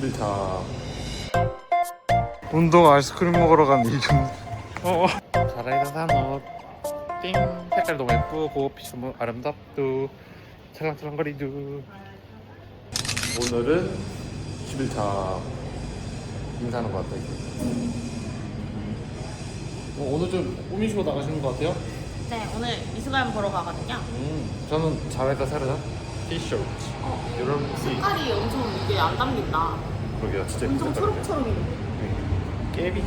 11차 운동 아이스크림 먹으러 간 이경 어. 자라이다 산옷 띵. 색깔 너무 예쁘고 빛이 너무 아름답도. 찰랑찰랑거리도. 오늘은 11차 인사하는 것 이제. 어, 오늘 좀 꾸미시고 나가시는 것 같아요? 네, 오늘 이수가연 보러 가거든요. 음 저는 자라이다 사르다 티셔츠. 어, 이런 티 색깔이 엄청 이게 안 담긴다. 그러게요 진짜 엄청 예쁜 색깔이에요. 초록초록이네. 깨비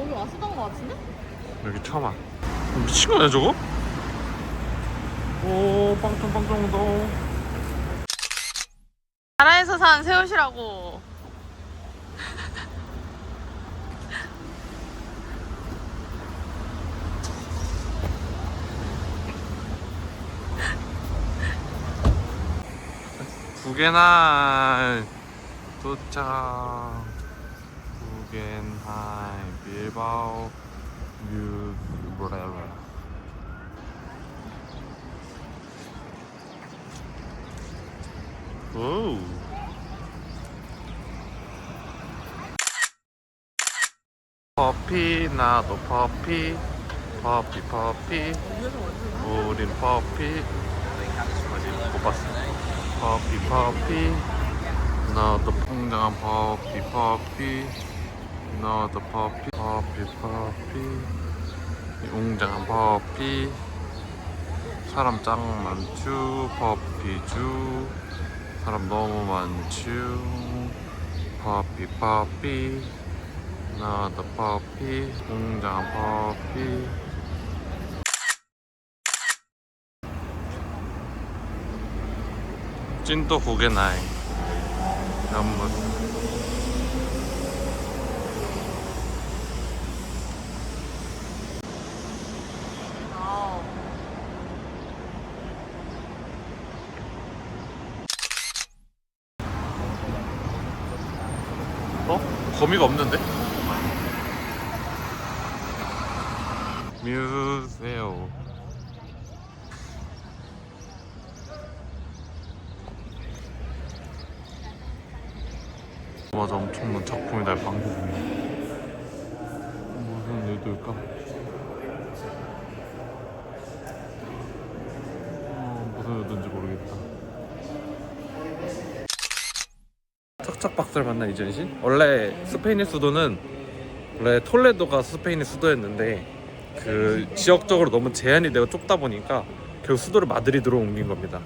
여기 왔었던 것 같은데? 여기 와 미친 거 아니야 저거? 오 빵통빵통도 나라에서 산새 옷이라고. 구겐하임 도착. 구겐하임 빌바오 뮤 뭐래라 오 퍼피 나도 퍼피 퍼피 퍼피 우린 퍼피 못 봤어 퍼피 퍼피. 나도 웅장한 퍼피 퍼피. 나도 퍼피 퍼피 퍼피. 웅장한 퍼피. 사람 짱 많쥬 퍼피주 사람 너무 많쥬 퍼피 퍼피. 나도 퍼피 웅장한 퍼피 찐또 고개 나이 연못 아, 어? 거미가 없는데? 뮤세오 맞아 엄청난 작품이다 방금 무슨 의도일까? 어, 무슨 의도인지 모르겠다 척척박사를 만난 이전 신? 원래 스페인의 수도는 원래 톨레도가 스페인의 수도였는데 그 지역적으로 너무 제한이 되고 좁다 보니까 결국 수도를 마드리드로 옮긴 겁니다.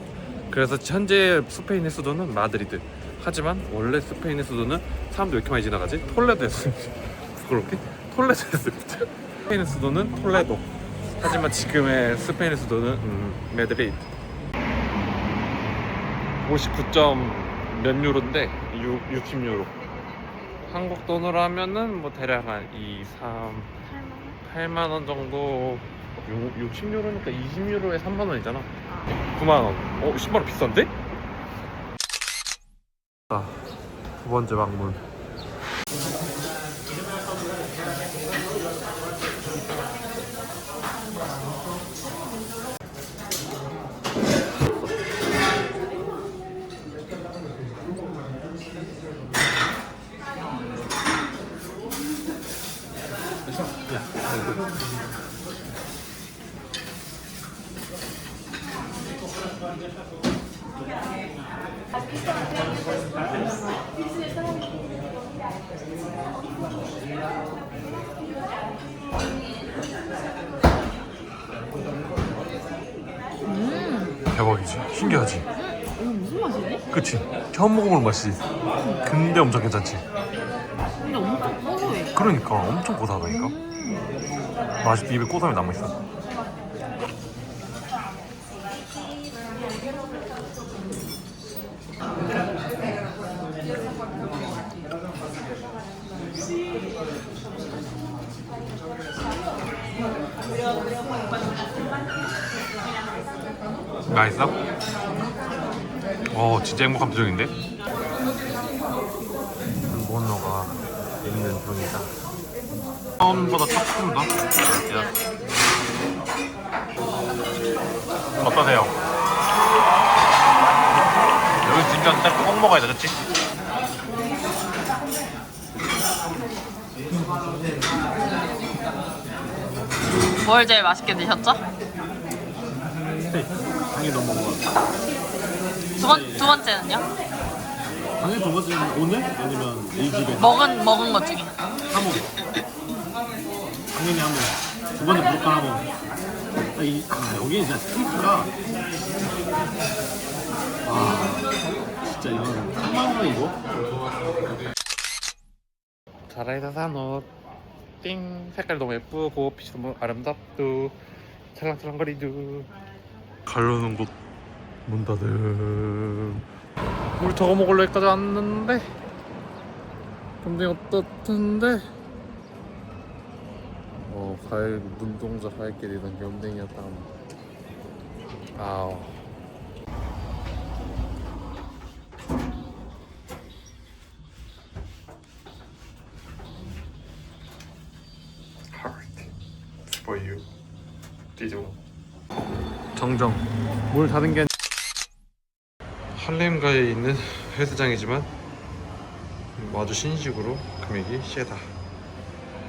그래서 현재 스페인의 수도는 마드리드. 하지만 원래 스페인의 수도는 사람들 왜 이렇게 많이 지나가지? 톨레도였습니다. 부끄럽게? 톨레도였습니다. 스페인의 수도는 톨레도. 하지만 지금의 스페인의 수도는 음, 메드리드. 59점 몇 유로인데 6, 60유로 한국 돈으로 하면은 뭐 대략 한 2, 3, 8만 원 정도 6, 60유로니까 20유로에 3만 원이잖아 9만 원 어? 10만 원 비싼데? 자, 두 번째 방문 대박이지? 신기하지? 이거 무슨 맛이지? 그치? 처음 먹어보는 맛이지? 근데 엄청 괜찮지? 근데 엄청 고소해. 그러니까 엄청 고소하다니까? 맛이 입에 고소함이 남아있어 맛있어? 어 진짜 행복한 표정인데? 모노가 있는 중이다 처음보다 조금 더 어떠세요? 일단 꼭 먹어야 되겠지? 뭘 제일 맛있게 드셨죠? 당연히 너무 먹은 것 같아. 두, 번, 두 번째는요? 당연히 두 번째는 오늘? 아니면 이 집에 먹은 먹은 것 중에 하모. 당연히 하모. 두 번째 무조건 하모. 아, 이, 아, 여기는 진짜 스테이크가 아 진짜 이건 한방가 이거? 자라에서 산옷 띵. 색깔 너무 예쁘고 빛이 너무 아름답도 찰랑찰랑거리도 가려는 곳. 문 닫음. 우리 저거 먹으러 여기까지 왔는데 굉장히 어떻던데? 어 과일 눈동자 발길이던 염댕이였다 아우 디조. 정정. 물 닫은 게 할렘가에 있는 헬스장이지만 아주 신식으로 금액이 세다.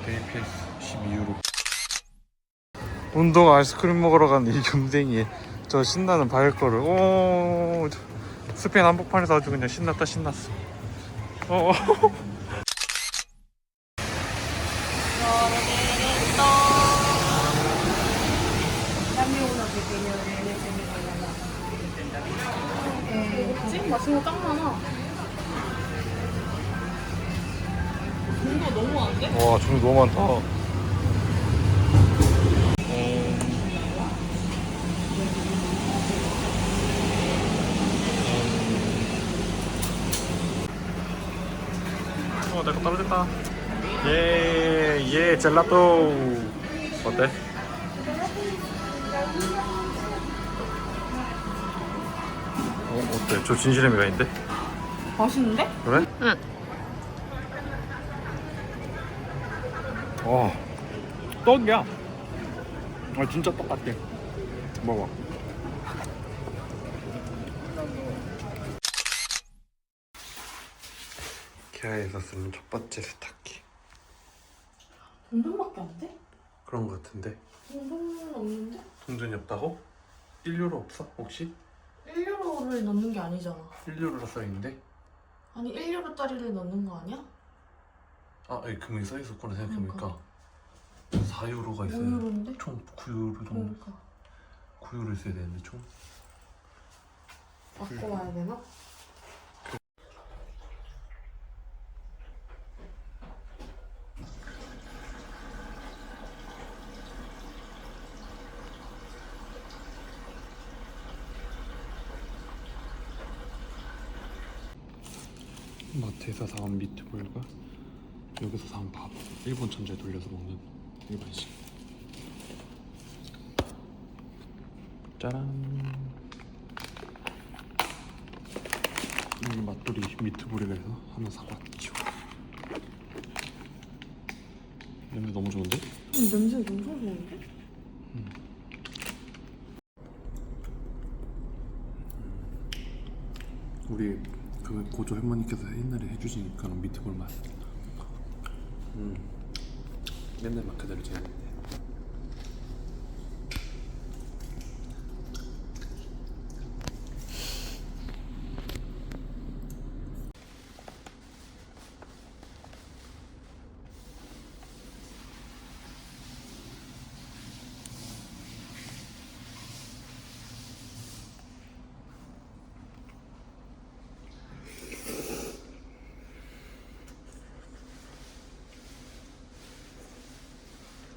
데이 패스 12유로. 운동 아이스크림 먹으러 간이 겸댕이 저 신나는 발걸음. 오, 저 스페인 한복판에서 아주 그냥 신났다 신났어. 어. 이거 너무 안 돼? 와 종류 너무 많다 어 내거 떨어졌다 예 예 젤라또 어때? 어 어때? 저 진실의 미간인데? 맛있는데? 그래? 응. 와 떡이야 아 진짜 떡 같아 먹어 케아에서 쓰는 첫 번째 세탁기 동전밖에 안 돼? 그런 거 같은데 동전은 없는데? 동전이 없다고? 1유로 없어 혹시? 1유로를 넣는 게 아니잖아 1유로라 써있는데 아니 1유로짜리를 넣는 거 아니야? 아 여기 금액이 써있었구나 생각해보니까 그러니까. 4유로가 있어요 5유로인데? 총 9유로 정도 그러니까 9유로 있어야 되는데 총 바꿔와야 되나? 마트에서 사온 미트볼과 여기서 사온 밥 일본 천재 돌려서 먹는 일반식 짜란 여기 맛돌이 미트볼이라 해서 하나 사봤죠 냄새 너무 좋은데? 음, 냄새 엄청 좋은데? 우리 그 고조 할머니께서 옛날에 해주신 그런 미트볼 맛. 음. 맨날 맛 그대로 재야겠네.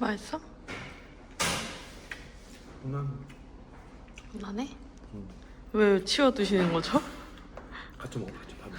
맛있어? 난 나네? 음. 왜 치워 드시는 거죠? 같이 먹어야지 밥.